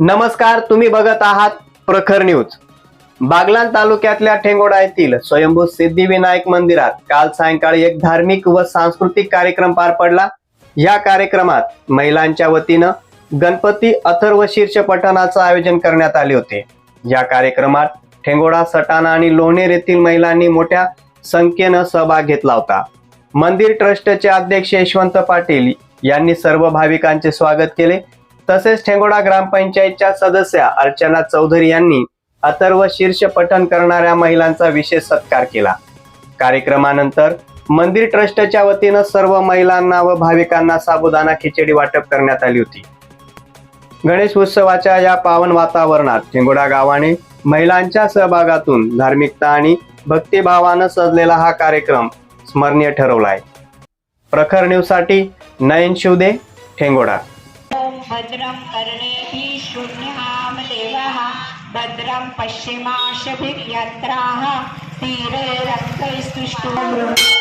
नमस्कार तुम्ही बघत आहात प्रखर न्यूज. बागलान तालुक्यातल्या ठेंगोडा येथील स्वयंभू सिद्धिविनायक मंदिरात काल सायंकाळी एक धार्मिक व सांस्कृतिक कार्यक्रम पार पडला. या कार्यक्रमात महिलांच्या वतीनं गणपती अथर्व शीर्ष पठणाचं आयोजन करण्यात आले होते. या कार्यक्रमात ठेंगोडा सटाणा आणि लोणेर येथील महिलांनी मोठ्या संख्येनं सहभाग घेतला होता. मंदिर ट्रस्टचे अध्यक्ष यशवंत पाटील यांनी सर्व भाविकांचे स्वागत केले. तसेच ठेंगोडा ग्रामपंचायतच्या सदस्या अर्चना चौधरी यांनी अथर्व शीर्ष पठण करणाऱ्या महिलांचा विशेष सत्कार केला. कार्यक्रमानंतर मंदिर ट्रस्टच्या वतीनं सर्व महिलांना व भाविकांना साबुदाणा खिचडी वाटप करण्यात आली होती. गणेश उत्सवाच्या या पावन वातावरणात ठेंगोडा गावाने महिलांच्या सहभागातून धार्मिकता आणि भक्तिभावानं सजलेला हा कार्यक्रम स्मरणीय ठरवला आहे प्रखर न्यूजसाठी नयन शिवदे ठेंगोडा. भद्रं कर्णेभिः शून्यहाम देवः भद्रं पश्चिमाशभिर्यत्राः तीरे रक्तैस्तुष्टुम्।